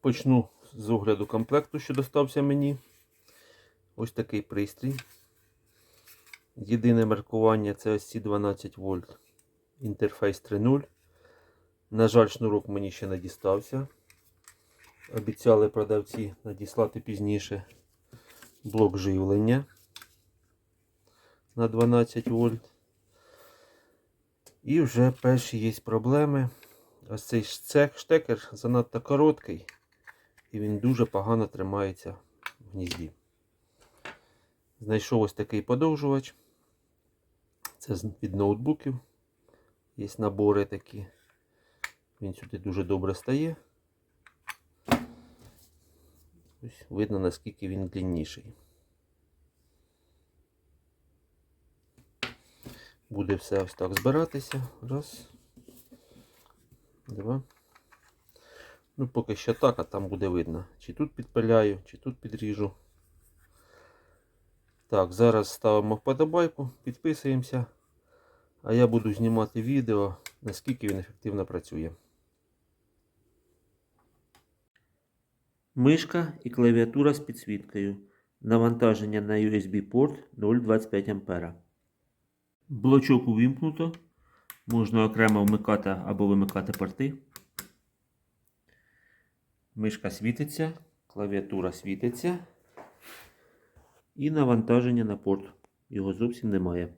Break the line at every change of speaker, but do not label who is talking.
Почну з огляду комплекту, що достався мені. Ось такий пристрій. Єдине маркування це ось ці 12 вольт. Інтерфейс 3.0. На жаль, шнурок мені ще не дістався. Обіцяли продавці надіслати пізніше блок живлення на 12 вольт. І вже перші є проблеми. Ось цей штекер занадто короткий і він дуже погано тримається в гнізді. Знайшов ось такий подовжувач. Це від ноутбуків. Є набори такі. Він сюди дуже добре стає. Ось видно наскільки він длинніший. Буде все ось так збиратися. Раз. Два. Ну, поки що так, а там буде видно. Чи тут підпиляю, чи тут підріжу. Так, зараз ставимо вподобайку, підписуємося. А я буду знімати відео, наскільки він ефективно працює.
Мишка і клавіатура з підсвіткою. Навантаження на USB порт 0,25 А. Блочок увімкнуто. Можна окремо вмикати або вимикати порти. Мишка світиться, клавіатура світиться. І навантаження на порт. Його зовсім немає.